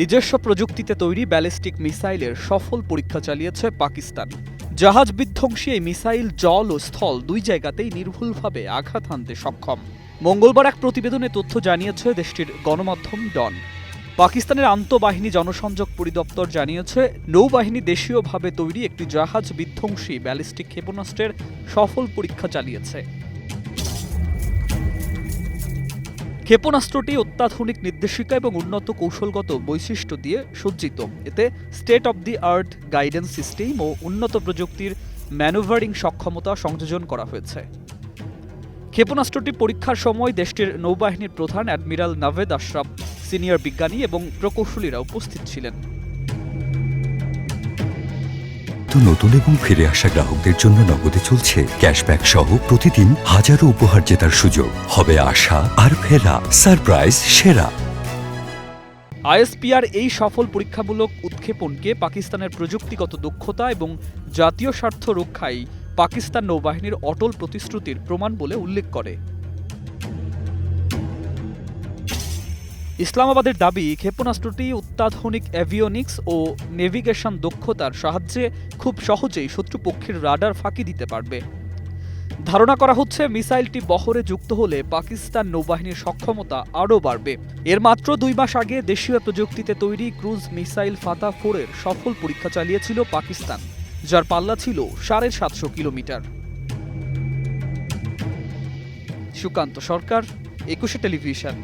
নিজস্ব প্রযুক্তিতে তৈরি ব্যালিস্টিক মিসাইলের সফল পরীক্ষা চালিয়েছে পাকিস্তান। জাহাজ বিধ্বংসী এই মিসাইল, জল ও স্থল দুই জায়গাতেই নির্ভুলভাবে আঘাত হানতে সক্ষম। মঙ্গলবার এক প্রতিবেদনে তথ্য জানিয়েছে দেশটির গণমাধ্যম ডন। পাকিস্তানের আন্তঃবাহিনী জনসংযোগ পরিদপ্তর জানিয়েছে, নৌবাহিনী দেশীয়ভাবে তৈরি একটি জাহাজ বিধ্বংসী ব্যালিস্টিক ক্ষেপণাস্ত্রের সফল পরীক্ষা চালিয়েছে। ক্ষেপণাস্ত্রটি অত্যাধুনিক নির্দেশিকা এবং উন্নত কৌশলগত বৈশিষ্ট্য দিয়ে সজ্জিত। এতে state of the art guidance system ও উন্নত প্রযুক্তির ম্যানুভারিং সক্ষমতা সংযোজন করা হয়েছে। ক্ষেপণাস্ত্রটি পরীক্ষার সময় দেশটির নৌবাহিনীর প্রধান অ্যাডমিরাল নাভেদ আশরাফ সিনিয়র বিজ্ঞানী এবং প্রকৌশলীরা উপস্থিত ছিলেন। নতুন এবং ফিরে আসা গ্রাহকদের জন্য নগদে চলছে ক্যাশব্যাক সহ প্রতিদিন হাজারো উপহার জেতার সুযোগ। হবে আশা আর ফেরা। সারপ্রাইজ, সেরা। আইএসপিআর এই সফল পরীক্ষামূলক উৎক্ষেপণকে পাকিস্তানের প্রযুক্তিগত দক্ষতা এবং জাতীয় স্বার্থ রক্ষায় পাকিস্তান নৌবাহিনীর অটল প্রতিশ্রুতির প্রমাণ বলে উল্লেখ করে। ইসলামাবাদের দাবি, ক্ষেপণাস্ত্রটি অত্যাধুনিক অ্যাভিওনিক্স ও নেভিগেশন দক্ষতার সাহায্যে খুব সহজেই শত্রুপক্ষের রাডার ফাঁকি দিতে পারবে। ধারণা করা হচ্ছে, মিসাইলটি বহরে যুক্ত হলে পাকিস্তান নৌবাহিনীর সক্ষমতা আরও বাড়বে। এর মাত্র দুই মাস আগে দেশীয় প্রযুক্তিতে তৈরি ক্রুজ মিসাইল ফাতা ফোরের সফল পরীক্ষা চালিয়েছিল পাকিস্তান, যার পাল্লা ছিল সাড়ে সাতশো কিলোমিটার। সুকান্ত সরকার, একুশে টেলিভিশন।